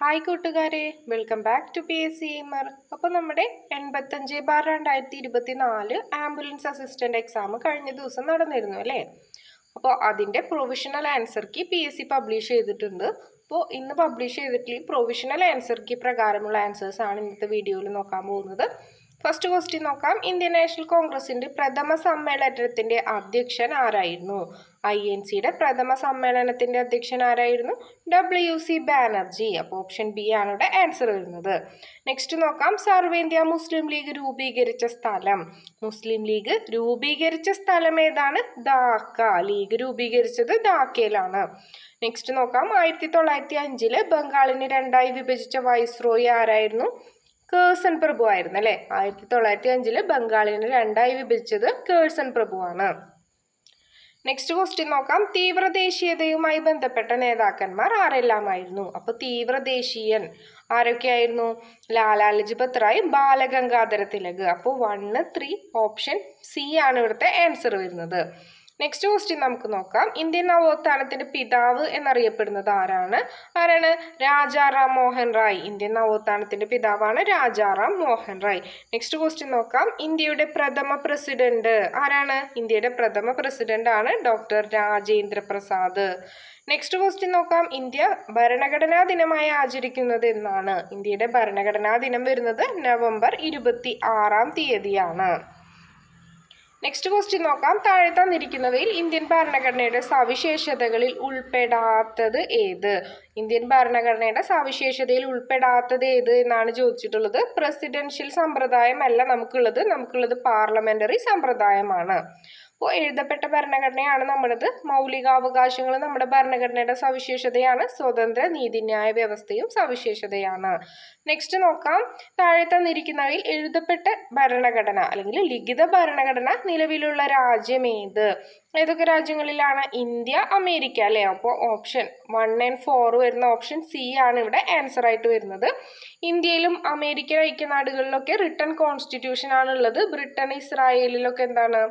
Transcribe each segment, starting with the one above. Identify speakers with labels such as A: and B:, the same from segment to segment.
A: Hi കൂട്ടുകാരെ welcome back to P S C എമർ അപ്പോൾ നമ്മുടെ എൺപത്തഞ്ച് ബാർ രണ്ടായിരത്തി ഇരുപത്തി നാല് ആംബുലൻസ് അസിസ്റ്റന്റ് എക്സാം കഴിഞ്ഞ ദിവസം നടന്നിരുന്നു അല്ലേ? അപ്പോൾ അതിന്റെ provisional answer key P S C publish ചെയ്തിട്ടുണ്ട്. അപ്പോൾ ഇന്ന് പബ്ലിഷ് ചെയ്തിട്ടുള്ള പ്രൊവിഷണൽ ആൻസർ കീ പ്രകാരമുള്ള ആൻസേഴ്സാണ് ഇന്നത്തെ വീഡിയോയിൽ നോക്കാൻ പോകുന്നത്. ഫസ്റ്റ് ക്വസ്റ്റ്യൻ നോക്കാം. ഇന്ത്യൻ നാഷണൽ കോൺഗ്രസിന്റെ പ്രഥമ സമ്മേളനത്തിന്റെ അധ്യക്ഷൻ ആരായിരുന്നു? ഐ എൻ സിയുടെ പ്രഥമ സമ്മേളനത്തിന്റെ അധ്യക്ഷൻ ആരായിരുന്നു? ഡബ്ല്യു സി ബാനർജി അപ്പോൾ ഓപ്ഷൻ ബി ആണ് ഇവിടെ ആൻസർ വരുന്നത്. നെക്സ്റ്റ് നോക്കാം. സർവേന്ത്യ മുസ്ലിം ലീഗ് രൂപീകരിച്ച സ്ഥലം. മുസ്ലിം ലീഗ് രൂപീകരിച്ച സ്ഥലം ഏതാണ്? ധാക്ക. ലീഗ് രൂപീകരിച്ചത് ധാക്കയിലാണ്. നെക്സ്റ്റ് നോക്കാം. ആയിരത്തി തൊള്ളായിരത്തി അഞ്ചിൽ ബംഗാളിനെ രണ്ടായി വിഭജിച്ച വൈസ്രോയി ആരായിരുന്നു? കേഴ്സൺ പ്രഭു ആയിരുന്നു അല്ലേ? ആയിരത്തി തൊള്ളായിരത്തി അഞ്ചിൽ ബംഗാളിനെ രണ്ടായി വിഭജിച്ചത് കേഴ്സൺ പ്രഭുവാണ് നെക്സ്റ്റ് ക്വസ്റ്റ്യൻ നോക്കാം. തീവ്രദേശീയതയുമായി ബന്ധപ്പെട്ട നേതാക്കന്മാർ ആരെല്ലാമായിരുന്നു? അപ്പൊ തീവ്രദേശീയൻ ആരൊക്കെയായിരുന്നു? ലാലാ ലജ്പത് റായ് ബാലഗംഗാധര തിലക്. അപ്പോൾ വണ്ണ് ത്രീ ഓപ്ഷൻ സി ആണ് ഇവിടുത്തെ ആൻസർ വരുന്നത്. നെക്സ്റ്റ് ക്വസ്റ്റ്യൻ നമുക്ക് നോക്കാം. ഇന്ത്യൻ നവോത്ഥാനത്തിന്റെ പിതാവ് എന്നറിയപ്പെടുന്നത് ആരാണ്? ആരാണ്? രാജാറാം മോഹൻ റായ്. ഇന്ത്യൻ നവോത്ഥാനത്തിന്റെ പിതാവാണ് രാജാറാം മോഹൻ റായ്. നെക്സ്റ്റ് ക്വസ്റ്റ്യൻ നോക്കാം. ഇന്ത്യയുടെ പ്രഥമ പ്രസിഡന്റ് ആരാണ്? ഇന്ത്യയുടെ പ്രഥമ പ്രസിഡന്റ് ആണ് doctor Rajendra Prasad. Next question നോക്കാം. ഇന്ത്യ ഭരണഘടനാ ദിനമായി ആചരിക്കുന്നത് എന്നാണ്. ഇന്ത്യയുടെ ഭരണഘടനാ ദിനം വരുന്നത് നവംബർ ഇരുപത്തി ആറാം തീയതിയാണ്. നെക്സ്റ്റ് ക്വസ്റ്റ്യൻ നോക്കാം. താഴെ തന്നിരിക്കുന്നവയിൽ ഇന്ത്യൻ ഭരണഘടനയുടെ സവിശേഷതകളിൽ ഉൾപ്പെടാത്തത് ഏത്? ഇന്ത്യൻ ഭരണഘടനയുടെ സവിശേഷതയിൽ ഉൾപ്പെടാത്തത് ഏത് എന്നാണ് ചോദിച്ചിട്ടുള്ളത്. പ്രസിഡൻഷ്യൽ സമ്പ്രദായമല്ല നമുക്കുള്ളത്. നമുക്കുള്ളത് പാർലമെന്ററി സമ്പ്രദായമാണ്. എഴുതപ്പെട്ട ഭരണഘടനയാണ് നമ്മുടേത് മൗലികാവകാശങ്ങൾ നമ്മുടെ ഭരണഘടനയുടെ സവിശേഷതയാണ്. സ്വതന്ത്ര നീതിന്യായ വ്യവസ്ഥയും സവിശേഷതയാണ്. നെക്സ്റ്റ് നോക്കാം. താഴെ തന്നിരിക്കുന്നവയിൽ എഴുതപ്പെട്ട ഭരണഘടന അല്ലെങ്കിൽ ലിഖിത ഭരണഘടന നിലവിലുള്ള രാജ്യം ഏത്? ഏതൊക്കെ രാജ്യങ്ങളിലാണ്? ഇന്ത്യ അമേരിക്ക അല്ലേ? അപ്പോൾ ഓപ്ഷൻ വൺ ആൻഡ് ഫോർ വരുന്ന ഓപ്ഷൻ സി ആണ് ഇവിടെ ആൻസർ ആയിട്ട് വരുന്നത്. ഇന്ത്യയിലും അമേരിക്ക ഐക്യനാടുകളിലൊക്കെ റിട്ടൺ കോൺസ്റ്റിറ്റ്യൂഷൻ ആണുള്ളത്. ബ്രിട്ടൻ ഇസ്രായേലിലൊക്കെ എന്താണ്?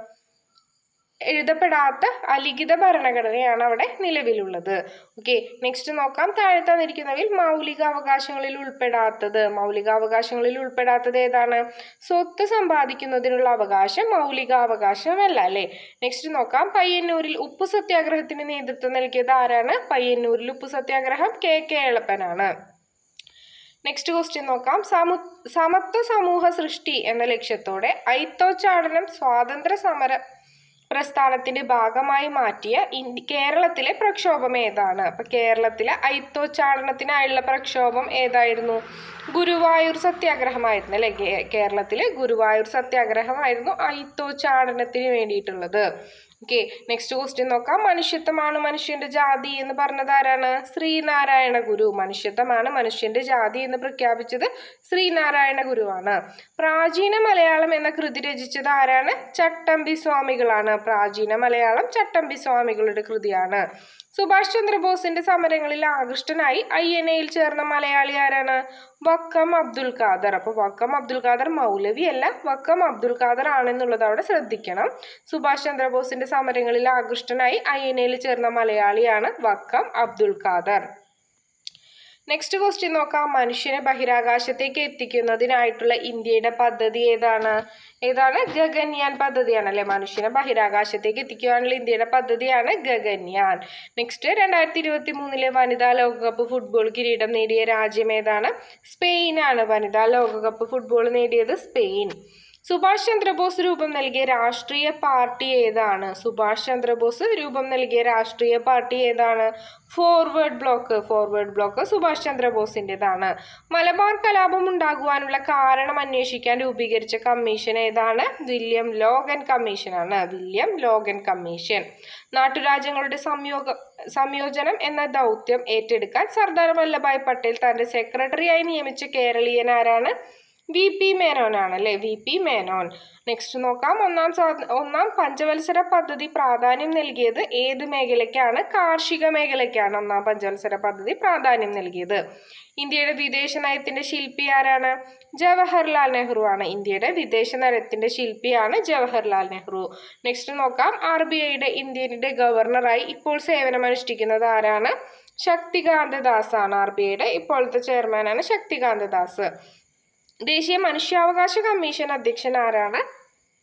A: എഴുതപ്പെടാത്ത അലിഖിത ഭരണഘടനയാണ് അവിടെ നിലവിലുള്ളത്. ഓക്കെ നെക്സ്റ്റ് നോക്കാം. താഴെ തന്നിരിക്കുന്നവയിൽ മൗലികാവകാശങ്ങളിൽ ഉൾപ്പെടാത്തത്. മൗലികാവകാശങ്ങളിൽ ഉൾപ്പെടാത്തത് ഏതാണ്? സ്വത്ത് സമ്പാദിക്കുന്നതിനുള്ള അവകാശം മൗലികാവകാശമല്ല അല്ലേ? നെക്സ്റ്റ് നോക്കാം. പയ്യന്നൂരിൽ ഉപ്പു സത്യാഗ്രഹത്തിന് നേതൃത്വം നൽകിയത് ആരാണ്? പയ്യന്നൂരിൽ ഉപ്പു സത്യാഗ്രഹം കെ കെ എളപ്പനാണ്. നെക്സ്റ്റ് ക്വസ്റ്റ്യൻ നോക്കാം. സമു സമത്വ സമൂഹ സൃഷ്ടി എന്ന ലക്ഷ്യത്തോടെ ഐത്തോച്ചാടനം സ്വാതന്ത്ര്യ സമര പ്രസ്ഥാനത്തിന്റെ ഭാഗമായി മാറ്റിയ കേരളത്തിലെ പ്രക്ഷോഭം ഏതാണ്? അപ്പൊ കേരളത്തിലെ ഐത്തോച്ചാടനത്തിനായുള്ള പ്രക്ഷോഭം ഏതായിരുന്നു? ഗുരുവായൂർ സത്യാഗ്രഹമായിരുന്നു അല്ലെ? കേരളത്തിലെ ഗുരുവായൂർ സത്യാഗ്രഹമായിരുന്നു ഐത്തോച്ചാടനത്തിന് വേണ്ടിയിട്ടുള്ളത്. ഓക്കെ നെക്സ്റ്റ് ക്വസ്റ്റ്യൻ നോക്കാം. മനുഷ്യത്വമാണ് മനുഷ്യന്റെ ജാതി എന്ന് പറഞ്ഞത് ആരാണ്? ശ്രീനാരായണ ഗുരു. മനുഷ്യത്വമാണ് മനുഷ്യന്റെ ജാതി എന്ന് പ്രഖ്യാപിച്ചത് ശ്രീനാരായണ ഗുരുവാണ്. പ്രാചീന മലയാളം എന്ന കൃതി രചിച്ചത് ആരാണ്? ചട്ടമ്പി സ്വാമികളാണ്. പ്രാചീന മലയാളം ചട്ടമ്പി സ്വാമികളുടെ കൃതിയാണ്. സുഭാഷ് ചന്ദ്രബോസിന്റെ സമരങ്ങളിൽ ആകൃഷ്ടനായി ഐ എൻ എയിൽ ചേർന്ന മലയാളി ആരാണ്? വക്കം അബ്ദുൽ ഖാദർ. അപ്പോൾ വക്കം അബ്ദുൽ ഖാദർ മൗലവി അല്ല വക്കം അബ്ദുൽ ഖാദർ ആണെന്നുള്ളത് അവിടെ ശ്രദ്ധിക്കണം. സുഭാഷ് ചന്ദ്രബോസിന്റെ സമരങ്ങളിൽ ആകൃഷ്ടനായി ഐ എൻ എയിൽ ചേർന്ന മലയാളിയാണ് വക്കം അബ്ദുൽ ഖാദർ. നെക്സ്റ്റ് ക്വസ്റ്റ്യൻ നോക്കാം. മനുഷ്യനെ ബഹിരാകാശത്തേക്ക് എത്തിക്കുന്നതിനായിട്ടുള്ള ഇന്ത്യയുടെ പദ്ധതി ഏതാണ്? ഏതാണ്? ഗഗൻയാൻ പദ്ധതിയാണ് അല്ലെ മനുഷ്യനെ ബഹിരാകാശത്തേക്ക് എത്തിക്കുവാനുള്ള ഇന്ത്യയുടെ പദ്ധതിയാണ് ഗഗൻയാൻ. നെക്സ്റ്റ് രണ്ടായിരത്തി ഇരുപത്തി മൂന്നിലെ വനിതാ ലോകകപ്പ് ഫുട്ബോൾ കിരീടം നേടിയ രാജ്യം ഏതാണ്? സ്പെയിനാണ്. വനിതാ ലോകകപ്പ് ഫുട്ബോൾ നേടിയത് സ്പെയിൻ. സുഭാഷ് ചന്ദ്രബോസ് രൂപം നൽകിയ രാഷ്ട്രീയ പാർട്ടി ഏതാണ്? സുഭാഷ് ചന്ദ്രബോസ് രൂപം നൽകിയ രാഷ്ട്രീയ പാർട്ടി ഏതാണ്? Forward bloc. Forward bloc Subhash ചന്ദ്രബോസിന്റെതാണ് Malabar കലാപം ഉണ്ടാകുവാനുള്ള കാരണം അന്വേഷിക്കാൻ രൂപീകരിച്ച കമ്മീഷൻ ഏതാണ്? വില്യം ലോഗൻ കമ്മീഷനാണ്. William Logan commission. നാട്ടുരാജ്യങ്ങളുടെ സംയോഗ സംയോജനം എന്ന ദൗത്യം ഏറ്റെടുക്കാൻ സർദാർ വല്ലഭായ് പട്ടേൽ തന്റെ സെക്രട്ടറിയായി നിയമിച്ച കേരളീയൻ ആരാണ്? വി പി മേനോൻ ആണ് അല്ലേ വി പി മേനോൻ. നെക്സ്റ്റ് നോക്കാം. ഒന്നാം ഒന്നാം പഞ്ചവത്സര പദ്ധതി പ്രാധാന്യം നൽകിയത് ഏത് മേഖലയ്ക്കാണ്? കാർഷിക മേഖലയ്ക്കാണ് ഒന്നാം പഞ്ചവത്സര പദ്ധതി പ്രാധാന്യം നൽകിയത്. ഇന്ത്യയുടെ വിദേശ നയത്തിന്റെ ശില്പി ആരാണ്? ജവഹർലാൽ നെഹ്റു ആണ്. ഇന്ത്യയുടെ വിദേശ നയത്തിന്റെ ശില്പിയാണ് ജവഹർലാൽ നെഹ്റു. നെക്സ്റ്റ് നോക്കാം. ആർ ബി ഐയുടെ ഇന്ത്യയുടെ ഗവർണറായി ഇപ്പോൾ സേവനമനുഷ്ഠിക്കുന്നത് ആരാണ്? ശക്തികാന്ത ദാസ് ആണ്. ആർ ബി ഐയുടെ ഇപ്പോഴത്തെ ചെയർമാനാണ് ശക്തികാന്ത ദാസ്. ദേശീയ മനുഷ്യാവകാശ കമ്മീഷൻ അധ്യക്ഷൻ ആരാണ്?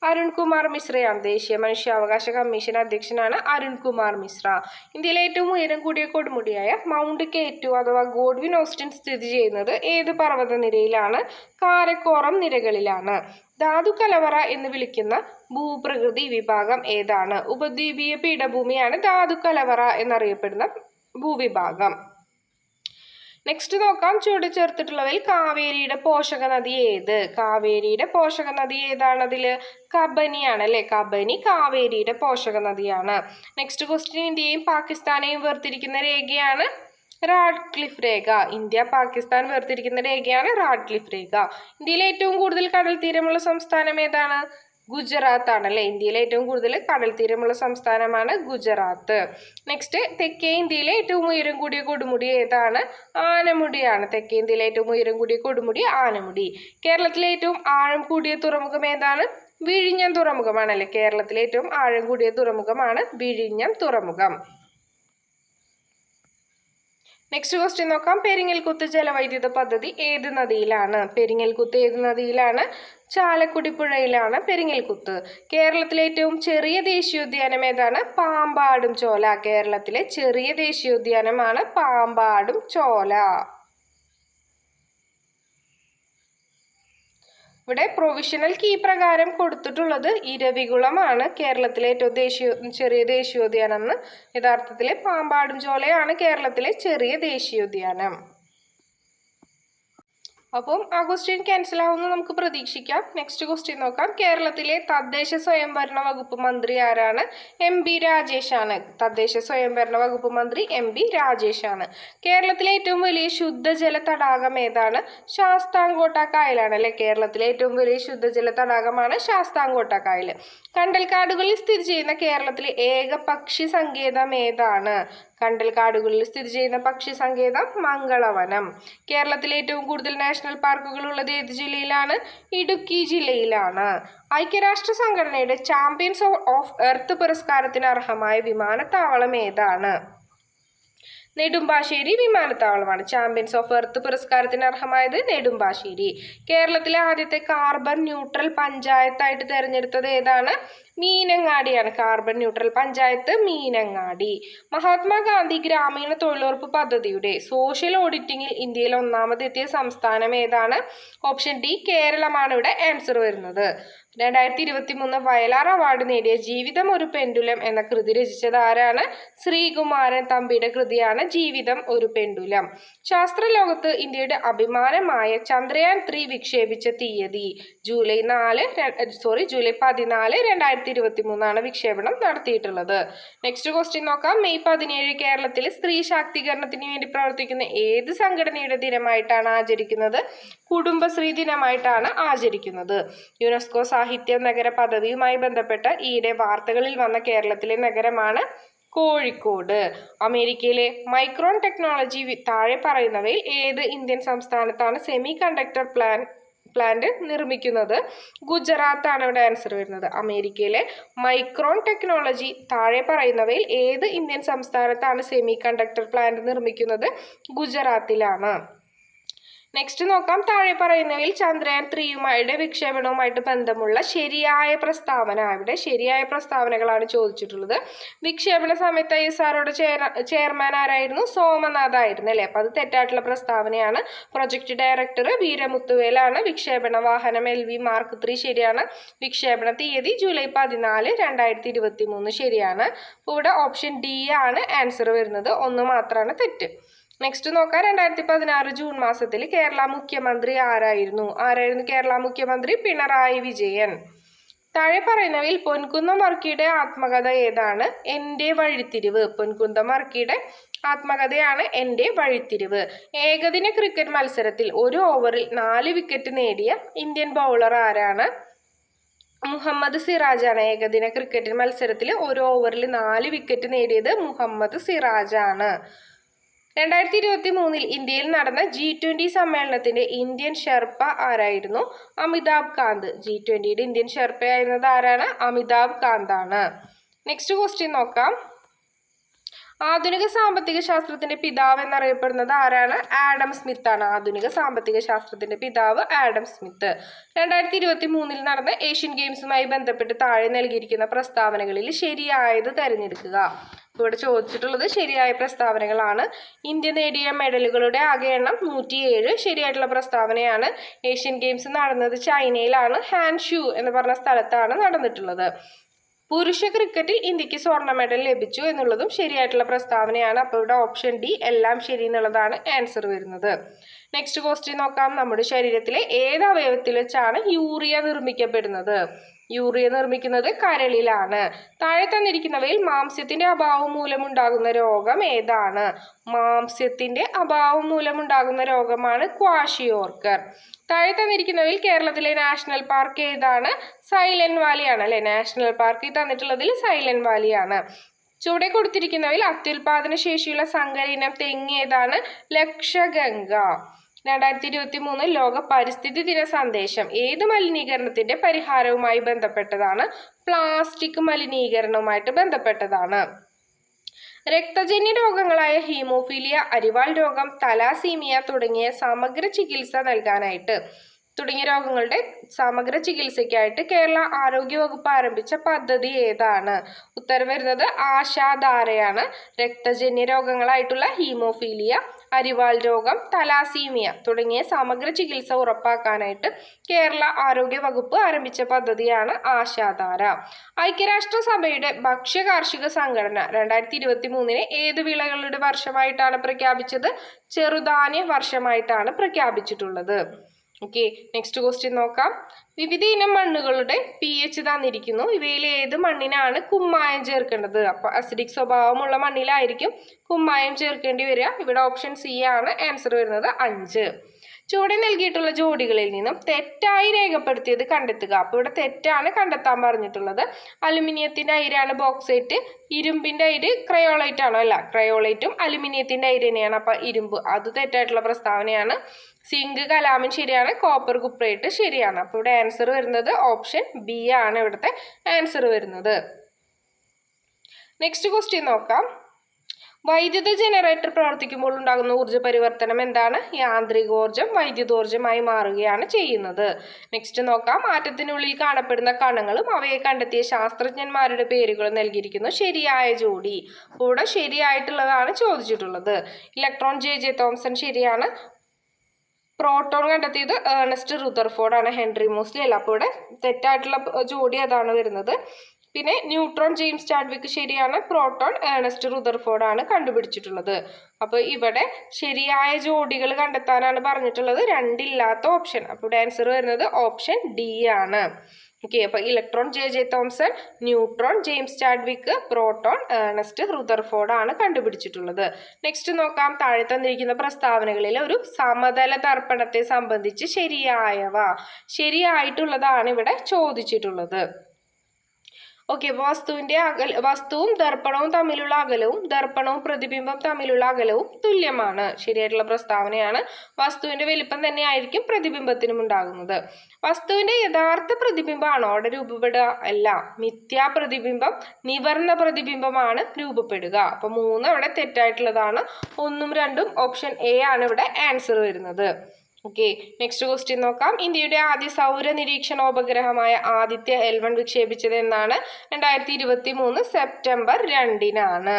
A: അരുൺകുമാർ മിശ്രയാണ്. ദേശീയ മനുഷ്യാവകാശ കമ്മീഷൻ അധ്യക്ഷനാണ് അരുൺകുമാർ മിശ്ര. ഇന്ത്യയിലെ ഏറ്റവും ഉയരം കൂടിയ കൊടുമുടിയായ മൗണ്ട് കെ ടു അഥവാ ഗോഡ്വിൻ ഓസ്റ്റിൻ സ്ഥിതി ചെയ്യുന്നത് ഏത് പർവതനിരയിലാണ്? കാരക്കോറം നിരകളിലാണ്. ധാതു കലവറ എന്ന് വിളിക്കുന്ന ഭൂപ്രകൃതി വിഭാഗം ഏതാണ്? ഉപദ്വീപീയ പീഠഭൂമിയാണ് ധാതു കലവറ എന്നറിയപ്പെടുന്ന ഭൂവിഭാഗം. നെക്സ്റ്റ് നോക്കാം. ചുവട് ചേർത്തിട്ടുള്ളവയിൽ കാവേരിയുടെ പോഷക നദി ഏത്? കാവേരിയുടെ പോഷക നദി ഏതാണ് അതിൽ കബനിയാണ് അല്ലെ കബനി കാവേരിയുടെ പോഷക നദിയാണ് നെക്സ്റ്റ് ക്വസ്റ്റ്യൻ ഇന്ത്യയും പാകിസ്ഥാനെയും വേർതിരിക്കുന്ന രേഖയാണ് റാഡ്ക്ലിഫ് രേഖ. ഇന്ത്യ പാകിസ്ഥാൻ വേർതിരിക്കുന്ന രേഖയാണ് റാഡ്ക്ലിഫ് രേഖ. ഇന്ത്യയിലെ ഏറ്റവും കൂടുതൽ കടൽ തീരമുള്ള സംസ്ഥാനം ഏതാണ്? ഗുജറാത്ത് അല്ലേ അല്ലെ ഇന്ത്യയിലെ ഏറ്റവും കൂടുതൽ കടൽ തീരമുള്ള സംസ്ഥാനമാണ് ഗുജറാത്ത്. നെക്സ്റ്റ് തെക്കേ ഇന്ത്യയിലെ ഏറ്റവും ഉയരം കൂടിയ കൊടുമുടി ഏതാണ്? ആനമുടിയാണ്. തെക്കേ ഇന്ത്യയിലെ ഏറ്റവും ഉയരം കൂടിയ കൊടുമുടി ആനമുടി. കേരളത്തിലെ ഏറ്റവും ആഴം കൂടിയ തുറമുഖം ഏതാണ്? വിഴിഞ്ഞം തുറമുഖമാണല്ലേ? കേരളത്തിലെ ഏറ്റവും ആഴം കൂടിയ തുറമുഖമാണ് വിഴിഞ്ഞം തുറമുഖം. നെക്സ്റ്റ് ക്വസ്റ്റ്യൻ നോക്കാം. പെരിങ്ങൽകുത്ത് ജലവൈദ്യുത പദ്ധതി ഏത് നദിയിലാണ്? പെരിങ്ങൽകുത്ത് ഏത് നദിയിലാണ്? ചാലക്കുടി പുഴയിലാണ് പെരിങ്ങൽകുത്ത് കേരളത്തിലെ ഏറ്റവും ചെറിയ ദേശീയോദ്യാനം ഏതാണ്? പാമ്പാടും ചോല. കേരളത്തിലെ ചെറിയ ദേശീയോദ്യാനമാണ് പാമ്പാടും ചോല. ഇവിടെ പ്രൊവിഷണൽ കീ പ്രകാരം കൊടുത്തിട്ടുള്ളത് ഇരവികുളമാണ് കേരളത്തിലെ ഏറ്റവും ദേശീയ ചെറിയ ദേശീയോദ്യാനം എന്ന് യഥാർത്ഥത്തിൽ പാമ്പാടും ചോലയാണ് കേരളത്തിലെ ചെറിയ ദേശീയോദ്യാനം. അപ്പം ആ ക്വസ്റ്റ്യൻ ക്യാൻസൽ ആവുമെന്ന് നമുക്ക് പ്രതീക്ഷിക്കാം. നെക്സ്റ്റ് ക്വസ്റ്റ്യൻ നോക്കാം. കേരളത്തിലെ തദ്ദേശ സ്വയംഭരണ വകുപ്പ് മന്ത്രി ആരാണ്? എം ബി ആണ്. തദ്ദേശ സ്വയംഭരണ വകുപ്പ് മന്ത്രി എം ബി ആണ്. കേരളത്തിലെ ഏറ്റവും വലിയ ശുദ്ധജല തടാകം ഏതാണ്? ശാസ്താംകോട്ട കായലാണ് അല്ലെ? കേരളത്തിലെ ഏറ്റവും വലിയ ശുദ്ധജല തടാകമാണ് ശാസ്താംകോട്ട കായൽ. കണ്ടൽക്കാടുകളിൽ സ്ഥിതി ചെയ്യുന്ന കേരളത്തിലെ ഏക പക്ഷി സങ്കേതം ഏതാണ്? കണ്ടൽക്കാടുകളിൽ സ്ഥിതി ചെയ്യുന്ന പക്ഷി സങ്കേതം മംഗളവനം. കേരളത്തിലെ ഏറ്റവും കൂടുതൽ നാഷണൽ പാർക്കുകൾ ഉള്ളത് ഏത് ജില്ലയിലാണ്? ഇടുക്കി ജില്ലയിലാണ്. ഐക്യരാഷ്ട്ര സംഘടനയുടെ ചാമ്പ്യൻസ് ഓഫ് എർത്ത് പുരസ്കാരത്തിന് അർഹമായ വിമാനത്താവളം ഏതാണ്? നെടുമ്പാശ്ശേരി വിമാനത്താവളമാണ് ചാമ്പ്യൻസ് ഓഫ് എർത്ത് പുരസ്കാരത്തിന് അർഹമായത് നെടുമ്പാശ്ശേരി. കേരളത്തിലെ ആദ്യത്തെ കാർബൺ ന്യൂട്രൽ പഞ്ചായത്തായിട്ട് തിരഞ്ഞെടുത്തത് ഏതാണ്? മീനങ്ങാടിയാണ് കാർബൺ ന്യൂട്രൽ പഞ്ചായത്ത് മീനങ്ങാടി. മഹാത്മാഗാന്ധി ഗ്രാമീണ തൊഴിലുറപ്പ് പദ്ധതിയുടെ സോഷ്യൽ ഓഡിറ്റിംഗിൽ ഇന്ത്യയിൽ ഒന്നാമതെത്തിയ സംസ്ഥാനം ഏതാണ്? ഓപ്ഷൻ ഡി കേരളമാണ് ഇവിടെ ആൻസർ വരുന്നത്. രണ്ടായിരത്തി ഇരുപത്തി മൂന്ന് വയലാർ അവാർഡ് നേടിയ ജീവിതം ഒരു പെൻഡുലം എന്ന കൃതി രചിച്ചത് ആരാണ്? ശ്രീകുമാരൻ തമ്പിയുടെ കൃതിയാണ് ജീവിതം ഒരു പെൻഡുലം ശാസ്ത്രലോകത്ത് ഇന്ത്യയുടെ അഭിമാനമായ ചന്ദ്രയാൻ ത്രീ വിക്ഷേപിച്ച തീയതി ജൂലൈ നാല് സോറി ജൂലൈ പതിനാല് രണ്ടായിരത്തി ഇരുപത്തി മൂന്നാണ് വിക്ഷേപണം നടത്തിയിട്ടുള്ളത്. നെക്സ്റ്റ് ക്വസ്റ്റ്യൻ നോക്കാം. മെയ് പതിനേഴ് കേരളത്തിൽ സ്ത്രീ ശാക്തീകരണത്തിന് വേണ്ടി പ്രവർത്തിക്കുന്ന ഏത് സംഘടനയുടെ ദിനമായിട്ടാണ് ആചരിക്കുന്നത്? കുടുംബശ്രീ ദിനമായിട്ടാണ് ആചരിക്കുന്നത്. യുനെസ്കോ സാഹിത്യ നഗര പദ്ധതിയുമായി ബന്ധപ്പെട്ട ഈയിടെ വാർത്തകളിൽ വന്ന കേരളത്തിലെ നഗരമാണ് കോഴിക്കോട്. അമേരിക്കയിലെ മൈക്രോൺ ടെക്നോളജി താഴെ പറയുന്നവയിൽ ഏത് ഇന്ത്യൻ സംസ്ഥാനത്താണ് സെമി കണ്ടക്ടർ പ്ലാൻ പ്ലാന്റ് നിർമ്മിക്കുന്നത് ഗുജറാത്ത് ആണ് ഇവിടെ ആൻസർ വരുന്നത്. അമേരിക്കയിലെ മൈക്രോൺ ടെക്നോളജി താഴെ പറയുന്നവയിൽ ഏത് ഇന്ത്യൻ സംസ്ഥാനത്താണ് സെമി കണ്ടക്ടർ പ്ലാന്റ് നിർമ്മിക്കുന്നത്? ഗുജറാത്തിലാണ്. നെക്സ്റ്റ് നോക്കാം. താഴെ പറയുന്നവയിൽ ചന്ദ്രയാൻ ത്രീയുമായുടെ വിക്ഷേപണവുമായിട്ട് ബന്ധമുള്ള ശരിയായ പ്രസ്താവന. ഇവിടെ ശരിയായ പ്രസ്താവനകളാണ് ചോദിച്ചിട്ടുള്ളത്. വിക്ഷേപണ സമയത്ത് ഐ എസ് ആറോട് ചെയർമാൻ ആരായിരുന്നു? സോമനാഥ് ആയിരുന്നു അല്ലേ? അപ്പം അത് തെറ്റായിട്ടുള്ള പ്രസ്താവനയാണ്. പ്രൊജക്ട് ഡയറക്ടർ വീരമുത്തുവേലാണ്. വിക്ഷേപണ വാഹനം എൽ വി മാർക്ക് ത്രീ ശരിയാണ്. വിക്ഷേപണ തീയതി ജൂലൈ പതിനാല് രണ്ടായിരത്തി ഇരുപത്തി മൂന്ന് ശരിയാണ് ഇവിടെ ഓപ്ഷൻ ഡി ആണ് ആൻസർ വരുന്നത്. ഒന്ന് മാത്രമാണ് തെറ്റ്. നെക്സ്റ്റ് നോക്കാം. രണ്ടായിരത്തി പതിനാറ് ജൂൺ മാസത്തിൽ കേരള മുഖ്യമന്ത്രി ആരായിരുന്നു? ആരായിരുന്നു കേരള മുഖ്യമന്ത്രി? പിണറായി വിജയൻ. താഴെ പറയുന്നവയിൽ പൊൻകുന്നം വർക്കിയുടെ ആത്മകഥ ഏതാണ്? എന്റെ വഴിത്തിരിവ്. പൊൻകുന്നം വർക്കിയുടെ ആത്മകഥയാണ് എന്റെ വഴിത്തിരിവ്. ഏകദിന ക്രിക്കറ്റ് മത്സരത്തിൽ ഒരു ഓവറിൽ നാല് വിക്കറ്റ് നേടിയ ഇന്ത്യൻ ബൗളർ ആരാണ്? മുഹമ്മദ് സിറാജാണ് ഏകദിന ക്രിക്കറ്റ് മത്സരത്തിൽ ഒരു ഓവറിൽ നാല് വിക്കറ്റ് നേടിയത് മുഹമ്മദ് സിറാജാണ് രണ്ടായിരത്തി ഇരുപത്തി മൂന്നിൽ ഇന്ത്യയിൽ നടന്ന ജി ട്വന്റി സമ്മേളനത്തിന്റെ ഇന്ത്യൻ ഷെർപ്പ ആരായിരുന്നു? അമിതാഭ് കാന്ത്. ജി ട്വന്റിയുടെ ഇന്ത്യൻ ഷെർപ്പയായിരുന്നത് ആരാണ്? അമിതാഭ് കാന്ത് ആണ് നെക്സ്റ്റ് ക്വസ്റ്റ്യൻ നോക്കാം. ആധുനിക സാമ്പത്തിക ശാസ്ത്രത്തിന്റെ പിതാവ് എന്നറിയപ്പെടുന്നത് ആരാണ്? ആഡം സ്മിത്ത് ആണ്. ആധുനിക സാമ്പത്തിക ശാസ്ത്രത്തിന്റെ പിതാവ് ആഡം സ്മിത്ത്. രണ്ടായിരത്തി ഇരുപത്തി മൂന്നിൽ നടന്ന ഏഷ്യൻ ഗെയിംസുമായി ബന്ധപ്പെട്ട് താഴെ നൽകിയിരിക്കുന്ന പ്രസ്താവനകളിൽ ശരിയായത് തിരഞ്ഞെടുക്കുക. ഇവിടെ ചോദിച്ചിട്ടുള്ളത് ശരിയായ പ്രസ്താവനകളാണ്. ഇന്ത്യ നേടിയ മെഡലുകളുടെ ആകെ എണ്ണം നൂറ്റിയേഴ് ശരിയായിട്ടുള്ള പ്രസ്താവനയാണ്. ഏഷ്യൻ ഗെയിംസ് നടന്നത് ചൈനയിലാണ് ഹാൻഷു എന്ന് പറഞ്ഞ സ്ഥലത്താണ് നടന്നിട്ടുള്ളത്. പുരുഷ ക്രിക്കറ്റിൽ ഇന്ത്യയ്ക്ക് സ്വർണ മെഡൽ ലഭിച്ചു എന്നുള്ളതും ശരിയായിട്ടുള്ള പ്രസ്താവനയാണ്. അപ്പോൾ ഇവിടെ ഓപ്ഷൻ ഡി എല്ലാം ശരി എന്നുള്ളതാണ് ആൻസർ വരുന്നത്. നെക്സ്റ്റ് ക്വസ്റ്റ്യൻ നോക്കാം. നമ്മുടെ ശരീരത്തിലെ ഏത് അവയവത്തിൽ വെച്ചാണ് യൂറിയ നിർമ്മിക്കപ്പെടുന്നത്? യൂറിയ നിർമ്മിക്കുന്നത് കരളിലാണ്. താഴെ തന്നിരിക്കുന്നവയിൽ മാംസ്യത്തിന്റെ അഭാവം മൂലമുണ്ടാകുന്ന രോഗം ഏതാണ്? മാംസ്യത്തിന്റെ അഭാവം മൂലമുണ്ടാകുന്ന രോഗമാണ് ക്വാഷിയോർക്കർ. താഴെ തന്നിരിക്കുന്നവയിൽ കേരളത്തിലെ നാഷണൽ പാർക്ക് ഏതാണ്? സൈലന്റ് വാലിയാണ് അല്ലെ? നാഷണൽ പാർക്ക് തന്നിട്ടുള്ളതിൽ സൈലന്റ് വാലിയാണ്. ചുവടെ കൊടുത്തിരിക്കുന്നവയിൽ അത്യുൽപാദന ശേഷിയുള്ള സങ്കര ഇനം തെങ്ങ് ഏതാണ്? ലക്ഷഗംഗ. രണ്ടായിരത്തി ഇരുപത്തി മൂന്ന് ലോക പരിസ്ഥിതി ദിന സന്ദേശം. ഏത് മലിനീകരണത്തിന്റെ പരിഹാരവുമായി ബന്ധപ്പെട്ടതാണ്? പ്ലാസ്റ്റിക് മലിനീകരണവുമായിട്ട് ബന്ധപ്പെട്ടതാണ്. രക്തജന്യ രോഗങ്ങളായ ഹീമോഫീലിയ അരിവാൾ രോഗം തലാസീമിയ തുടങ്ങിയ സമഗ്ര ചികിത്സ നൽകാനായിട്ട്. തുടങ്ങിയ രോഗങ്ങളുടെ സമഗ്ര ചികിത്സയ്ക്കായിട്ട് കേരള ആരോഗ്യ വകുപ്പ് ആരംഭിച്ച പദ്ധതി ഏതാണ്? ഉത്തരം വരുന്നത് ആശാധാരയാണ്. രക്തജന്യ രോഗങ്ങളായിട്ടുള്ള ഹീമോഫീലിയ അരിവാൾ രോഗം തലാസീമിയ തുടങ്ങിയ സമഗ്ര ചികിത്സ ഉറപ്പാക്കാനായിട്ട് കേരള ആരോഗ്യ വകുപ്പ് ആരംഭിച്ച പദ്ധതിയാണ് ആശാധാര. ഐക്യരാഷ്ട്രസഭയുടെ ഭക്ഷ്യ കാർഷിക സംഘടന രണ്ടായിരത്തി ഇരുപത്തി മൂന്നിന് ഏത് വിളകളുടെ വർഷമായിട്ടാണ് പ്രഖ്യാപിച്ചത്? ചെറുധാന്യ വർഷമായിട്ടാണ് പ്രഖ്യാപിച്ചിട്ടുള്ളത്. ഓക്കെ നെക്സ്റ്റ് ക്വസ്റ്റ്യൻ നോക്കാം. വിവിധ ഇനം മണ്ണുകളുടെ പി എച്ച് തന്നിരിക്കുന്നു. ഇവയിൽ ഏത് മണ്ണിനാണ് കുമ്മായം ചേർക്കേണ്ടത്? അപ്പോൾ അസിഡിക് സ്വഭാവമുള്ള മണ്ണിലായിരിക്കും കുമ്മായം ചേർക്കേണ്ടി വരിക. ഇവിടെ ഓപ്ഷൻ സി ആണ്. ആൻസർ വരുന്നത് അഞ്ച്. ചുവടെ നൽകിയിട്ടുള്ള ജോഡികളിൽ നിന്നും തെറ്റായി രേഖപ്പെടുത്തിയത് കണ്ടെത്തുക. അപ്പോൾ ഇവിടെ തെറ്റാണ് കണ്ടെത്താൻ പറഞ്ഞിട്ടുള്ളത്. അലുമിനിയത്തിന്റെ അയിരാണ് ബോക്സൈറ്റ് ഇരുമ്പിന്റെ അയിര് ക്രയോളൈറ്റ് ആണോ? അല്ല ക്രയോളൈറ്റും അലുമിനിയത്തിന്റെ അയിര് തന്നെയാണ് അപ്പം ഇരുമ്പ് അത് തെറ്റായിട്ടുള്ള പ്രസ്താവനയാണ്. സിങ്ക് കലാമിൻ ശരിയാണ് കോപ്പർ കുപ്രൈറ്റ് ശരിയാണ്. അപ്പോൾ ഇവിടെ ആൻസർ വരുന്നത് ഓപ്ഷൻ ബി ആണ് ഇവിടുത്തെ ആൻസർ വരുന്നത്. നെക്സ്റ്റ് ക്വസ്റ്റ്യൻ നോക്കാം. വൈദ്യുത ജനറേറ്റർ പ്രവർത്തിക്കുമ്പോൾ ഉണ്ടാകുന്ന ഊർജ പരിവർത്തനം എന്താണ്? യാന്ത്രികോർജം വൈദ്യുതോർജമായി മാറുകയാണ് ചെയ്യുന്നത്. നെക്സ്റ്റ് നോക്കാം. ആറ്റത്തിനുള്ളിൽ കാണപ്പെടുന്ന കണങ്ങളും അവയെ കണ്ടെത്തിയ ശാസ്ത്രജ്ഞന്മാരുടെ പേരുകൾ നൽകിയിരിക്കുന്നു. ശരിയായ ജോഡി. കൂടെ ശരിയായിട്ടുള്ളതാണ് ചോദിച്ചിട്ടുള്ളത്. ഇലക്ട്രോൺ ജെ ജെ തോംസൺ ശരിയാണ്. പ്രോട്ടോൺ കണ്ടെത്തിയത് ഏണസ്റ്റ് റുദർഫോർഡ് ആണ് ഹെൻറി മോസ്ലി അല്ല. അപ്പോൾ ഇവിടെ തെറ്റായിട്ടുള്ള ജോഡി അതാണ് വരുന്നത്. പിന്നെ ന്യൂട്രോൺ ജെയിംസ് ചാഡ്വിക്ക് ശരിയാണ് പ്രോട്ടോൺ ഏണസ്റ്റ് റുദർഫോർഡ് ആണ് കണ്ടുപിടിച്ചിട്ടുള്ളത്. അപ്പോൾ ഇവിടെ ശരിയായ ജോഡികൾ കണ്ടെത്താനാണ് പറഞ്ഞിട്ടുള്ളത്. രണ്ടില്ലാത്ത ഓപ്ഷൻ. അപ്പോൾ ഇവിടെ ആൻസർ വരുന്നത് ഓപ്ഷൻ ഡി ആണ്. ഓക്കെ അപ്പോൾ electron J J Thomson neutron James Chadwick proton Ernest Rutherford ആണ് കണ്ടുപിടിച്ചിട്ടുള്ളത്. നെക്സ്റ്റ് നോക്കാം. താഴെ തന്നിരിക്കുന്ന പ്രസ്താവനകളിൽ ഒരു സമതല തർപ്പണത്തെ സംബന്ധിച്ച് ശരിയായവ. ശരിയായിട്ടുള്ളതാണ് ഇവിടെ ചോദിച്ചിട്ടുള്ളത്. ഓക്കെ വസ്തുവിന്റെ അകൽ വസ്തുവും ദർപ്പണവും തമ്മിലുള്ള അകലവും ദർപ്പണവും പ്രതിബിംബം തമ്മിലുള്ള അകലവും തുല്യമാണ്. ശരിയായിട്ടുള്ള പ്രസ്താവനയാണ്. വസ്തുവിന്റെ വലിപ്പം തന്നെ ആയിരിക്കും പ്രതിബിംബത്തിനും ഉണ്ടാകുന്നത്. വസ്തുവിന്റെ യഥാർത്ഥ പ്രതിബിംബമാണോ അവിടെ രൂപപ്പെടുക അല്ല മിഥ്യാ പ്രതിബിംബം നിവർണ പ്രതിബിംബമാണ് രൂപപ്പെടുക. അപ്പൊ മൂന്ന് അവിടെ തെറ്റായിട്ടുള്ളതാണ്. ഒന്നും രണ്ടും ഓപ്ഷൻ എ ആണ് ഇവിടെ ആൻസർ വരുന്നത്. ഓക്കെ നെക്സ്റ്റ് ക്വസ്റ്റ്യൻ നോക്കാം. ഇന്ത്യയുടെ ആദ്യ സൗര നിരീക്ഷണോപഗ്രഹമായ ആദിത്യ എൽ വൺ വിക്ഷേപിച്ചത് എന്നാണ്. രണ്ടായിരത്തി ഇരുപത്തി മൂന്ന് സെപ്റ്റംബർ രണ്ടിനാണ്.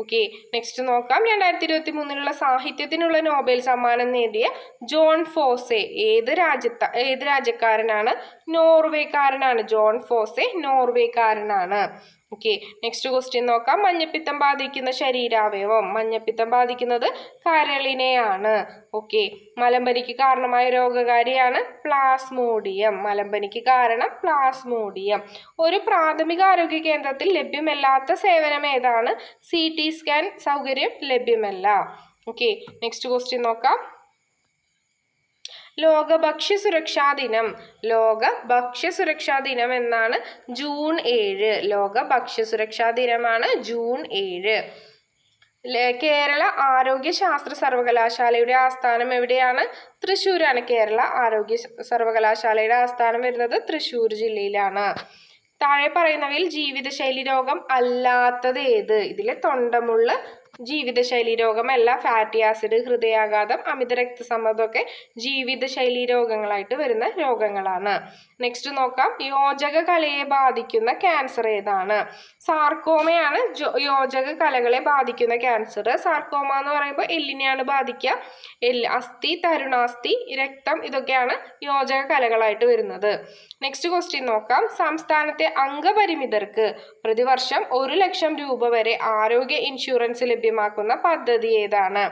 A: ഓക്കെ നെക്സ്റ്റ് നോക്കാം. രണ്ടായിരത്തി ഇരുപത്തി മൂന്നിലുള്ള സാഹിത്യത്തിനുള്ള നോബൽ സമ്മാനം നേടിയ ജോൺ ഫോസെ ഏത് രാജ്യത്ത ഏത് രാജ്യക്കാരനാണ്? നോർവേക്കാരനാണ്. ജോൺ ഫോസെ നോർവേക്കാരനാണ്. ഓക്കെ നെക്സ്റ്റ് ക്വസ്റ്റ്യൻ നോക്കാം. മഞ്ഞപ്പിത്തം ബാധിക്കുന്ന ശരീരാവയവം. മഞ്ഞപ്പിത്തം ബാധിക്കുന്നത് കരളിനെയാണ്. ഓക്കെ മലമ്പനിക്ക് കാരണമായ രോഗകാരിയാണ് പ്ലാസ്മോഡിയം. മലമ്പനിക്ക് കാരണം പ്ലാസ്മോഡിയം. ഒരു പ്രാഥമിക ആരോഗ്യ കേന്ദ്രത്തിൽ ലഭ്യമല്ലാത്ത സേവനം ഏതാണ്? സി ടി സ്കാൻ സൗകര്യം ലഭ്യമല്ല. ഓക്കെ നെക്സ്റ്റ് ക്വസ്റ്റ്യൻ നോക്കാം. ലോക ഭക്ഷ്യ സുരക്ഷാ ദിനം ലോക ഭക്ഷ്യ സുരക്ഷാ ദിനം എന്നാണ് ജൂൺ ഏഴ്. ലോക ഭക്ഷ്യ സുരക്ഷാ ദിനമാണ് ജൂൺ ഏഴ്. കേരള ആരോഗ്യ ശാസ്ത്ര സർവകലാശാലയുടെ ആസ്ഥാനം എവിടെയാണ്? തൃശ്ശൂരാണ് കേരള ആരോഗ്യ സർവകലാശാലയുടെ ആസ്ഥാനം വരുന്നത് തൃശ്ശൂർ ജില്ലയിലാണ്. താഴെ പറയുന്നവയിൽ ജീവിതശൈലി രോഗം അല്ലാത്തത് ഏത് ഇതിലെ തൊണ്ടമുള്ള ജീവിതശൈലി രോഗമല്ല ഫാറ്റി ആസിഡ് ഹൃദയാഘാതം അമിത രക്തസമ്മർദ്ദമൊക്കെ ജീവിതശൈലി രോഗങ്ങളായിട്ട് വരുന്ന രോഗങ്ങളാണ്. നെക്സ്റ്റ് നോക്കാം. യോജക കലയെ ബാധിക്കുന്ന ക്യാൻസർ ഏതാണ്? സാർക്കോമയാണ് യോജക കലകളെ ബാധിക്കുന്ന ക്യാൻസർ സാർക്കോമ എന്ന് പറയുമ്പോൾ എല്ലിനെയാണ് ബാധിക്കുക. എല്ല് അസ്ഥി തരുണാസ്ഥി രക്തം ഇതൊക്കെയാണ് യോജക കലകളായിട്ട് വരുന്നത്. നെക്സ്റ്റ് ക്വസ്റ്റ്യൻ നോക്കാം. സംസ്ഥാനത്തെ അംഗപരിമിതർക്ക് പ്രതിവർഷം ഒരു ലക്ഷം രൂപ വരെ ആരോഗ്യ ഇൻഷുറൻസ് ലഭ്യമാക്കുന്ന പദ്ധതി ഏതാണ്?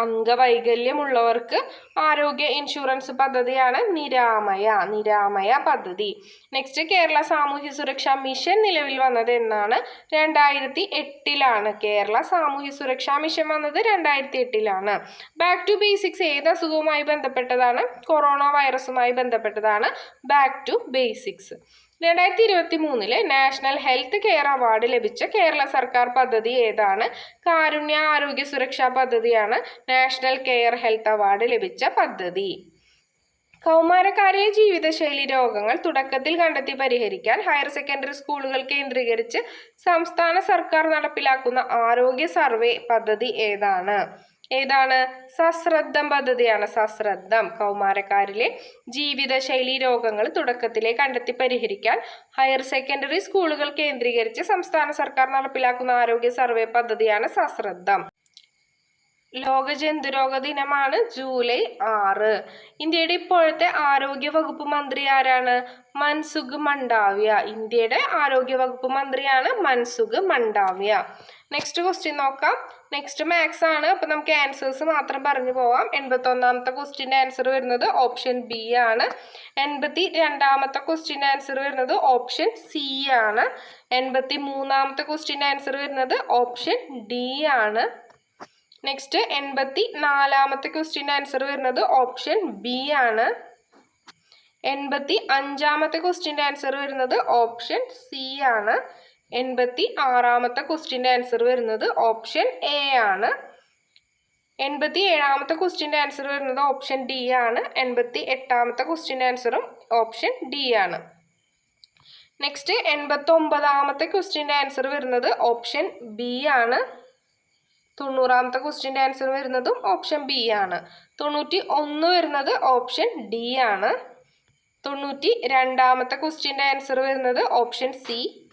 A: അംഗവൈകല്യമുള്ളവർക്ക് ആരോഗ്യ ഇൻഷുറൻസ് പദ്ധതിയാണ് നിരാമയ നിരാമയ പദ്ധതി. നെക്സ്റ്റ് കേരള സാമൂഹ്യ സുരക്ഷാ മിഷൻ നിലവിൽ വന്നത് എന്നാണ്? രണ്ടായിരത്തി എട്ടിലാണ് കേരള സാമൂഹ്യ സുരക്ഷാ മിഷൻ വന്നത് രണ്ടായിരത്തി എട്ടിലാണ് ബാക്ക് ടു ബേസിക്സ് ഏത് അസുഖവുമായി ബന്ധപ്പെട്ടതാണ്? കൊറോണ വൈറസുമായി ബന്ധപ്പെട്ടതാണ്. ബാക്ക് ടു ബേസിക്സ് രണ്ടായിരത്തി ഇരുപത്തി മൂന്നിൽ നാഷണൽ ഹെൽത്ത് കെയർ അവാർഡ് ലഭിച്ച കേരള സർക്കാർ പദ്ധതി ഏതാണ്? കാരുണ്യ ആരോഗ്യ സുരക്ഷാ പദ്ധതിയാണ് നാഷണൽ കെയർ ഹെൽത്ത് അവാർഡ് ലഭിച്ച പദ്ധതി. കൗമാരക്കാരിലെ ജീവിതശൈലി രോഗങ്ങൾ തുടക്കത്തിൽ കണ്ടെത്തി പരിഹരിക്കാൻ ഹയർ സെക്കൻഡറി സ്കൂളുകൾ കേന്ദ്രീകരിച്ച് സംസ്ഥാന സർക്കാർ നടപ്പിലാക്കുന്ന ആരോഗ്യ സർവേ പദ്ധതി ഏതാണ്? ഏതാണ്? സശ്രദ്ധം പദ്ധതിയാണ്. സശ്രദ്ധം. കൗമാരക്കാരിലെ ജീവിതശൈലി രോഗങ്ങൾ തുടക്കത്തിലെ കണ്ടെത്തി പരിഹരിക്കാൻ ഹയർ സെക്കൻഡറി സ്കൂളുകൾ കേന്ദ്രീകരിച്ച് സംസ്ഥാന സർക്കാർ നടപ്പിലാക്കുന്ന ആരോഗ്യ സർവേ പദ്ധതിയാണ് സശ്രദ്ധം. ലോക ജന്തുരോഗ ദിനമാണ് ജൂലൈ ആറ്. ഇന്ത്യയുടെ ഇപ്പോഴത്തെ ആരോഗ്യ വകുപ്പ് മന്ത്രി ആരാണ്? മൻസുഖ് മണ്ടാവ്യ ഇന്ത്യയുടെ ആരോഗ്യ വകുപ്പ് മന്ത്രിയാണ് മൻസുഖ് മണ്ടാവ്യ നെക്സ്റ്റ് ക്വസ്റ്റ്യൻ നോക്കാം. നെക്സ്റ്റ് മാത്സ് ആണ്. അപ്പം നമുക്ക് ആൻസേഴ്സ് മാത്രം പറഞ്ഞു പോവാം. എൺപത്തി ഒന്നാമത്തെ ക്വസ്റ്റ്യന്റെ ആൻസർ വരുന്നത് ഓപ്ഷൻ ബി ആണ്. എൺപത്തി രണ്ടാമത്തെ ക്വസ്റ്റ്യന്റെ ആൻസർ വരുന്നത് ഓപ്ഷൻ സി ആണ്. എൺപത്തി മൂന്നാമത്തെ ക്വസ്റ്റ്യന്റെ ആൻസർ വരുന്നത് ഓപ്ഷൻ ഡി ആണ്. നെക്സ്റ്റ് എൺപത്തി നാലാമത്തെ ക്വസ്റ്റ്യന്റെ ആൻസർ വരുന്നത് ഓപ്ഷൻ ബി ആണ്. എൺപത്തി അഞ്ചാമത്തെ ക്വസ്റ്റ്യന്റെ ആൻസർ വരുന്നത് ഓപ്ഷൻ സി ആണ്. എൺപത്തി ആറാമത്തെ ക്വസ്റ്റ്യന്റെ ആൻസർ വരുന്നത് ഓപ്ഷൻ എ ആണ്. എൺപത്തി ഏഴാമത്തെ ക്വസ്റ്റ്യന്റെ ആൻസർ വരുന്നത് ഓപ്ഷൻ ഡി ആണ്. എൺപത്തി എട്ടാമത്തെ ക്വസ്റ്റ്യന്റെ ആൻസറും ഓപ്ഷൻ ഡി ആണ്. നെക്സ്റ്റ് എൺപത്തി ഒമ്പതാമത്തെ ക്വസ്റ്റ്യന്റെ ആൻസർ വരുന്നത് ഓപ്ഷൻ ബി ആണ്. തൊണ്ണൂറാമത്തെ ക്വസ്റ്റ്യന്റെ ആൻസർ വരുന്നതും ഓപ്ഷൻ ബി ആണ്. തൊണ്ണൂറ്റി ഒന്ന് വരുന്നത് ഓപ്ഷൻ ഡി ആണ്. തൊണ്ണൂറ്റി രണ്ടാമത്തെ ക്വസ്റ്റ്യന്റെ ആൻസർ വരുന്നത് ഓപ്ഷൻ സി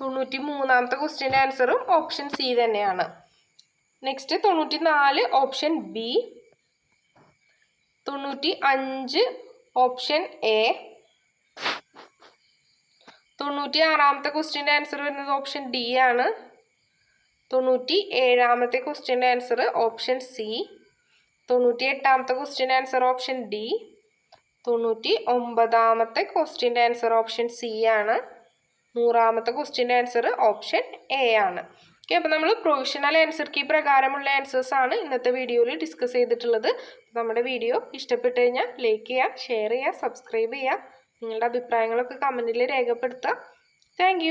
A: തൊണ്ണൂറ്റി മൂന്നാമത്തെ ക്വസ്റ്റ്യന്റെ ആൻസറും ഓപ്ഷൻ സി തന്നെയാണ്. നെക്സ്റ്റ് തൊണ്ണൂറ്റി നാല് ഓപ്ഷൻ ബി തൊണ്ണൂറ്റി അഞ്ച് ഓപ്ഷൻ എ തൊണ്ണൂറ്റി ആറാമത്തെ ക്വസ്റ്റ്യന്റെ ആൻസർ വരുന്നത് ഓപ്ഷൻ ഡി ആണ്. തൊണ്ണൂറ്റി ഏഴാമത്തെ ക്വസ്റ്റ്യന്റെ ആൻസർ ഓപ്ഷൻ സി തൊണ്ണൂറ്റി എട്ടാമത്തെ ക്വസ്റ്റ്യന്റെ ആൻസർ ഓപ്ഷൻ ഡി തൊണ്ണൂറ്റി ഒമ്പതാമത്തെ ക്വസ്റ്റ്യന്റെ ആൻസർ ഓപ്ഷൻ സി ആണ്. നൂറാമത്തെ ക്വസ്റ്റ്യന്റെ ആൻസർ ഓപ്ഷൻ എ ആണ്. ഓക്കെ അപ്പോൾ നമ്മൾ പ്രൊവിഷണൽ ആൻസർ കീ പ്രകാരമുള്ള ആൻസേഴ്സ് ആണ് ഇന്നത്തെ വീഡിയോയിൽ ഡിസ്കസ് ചെയ്തിട്ടുള്ളത്. നമ്മുടെ വീഡിയോ ഇഷ്ടപ്പെട്ട് കഴിഞ്ഞാൽ ലൈക്ക് ചെയ്യുക ഷെയർ ചെയ്യുക സബ്സ്ക്രൈബ് ചെയ്യുക നിങ്ങളുടെ അഭിപ്രായങ്ങളൊക്കെ കമന്റിൽ രേഖപ്പെടുത്തുക. താങ്ക്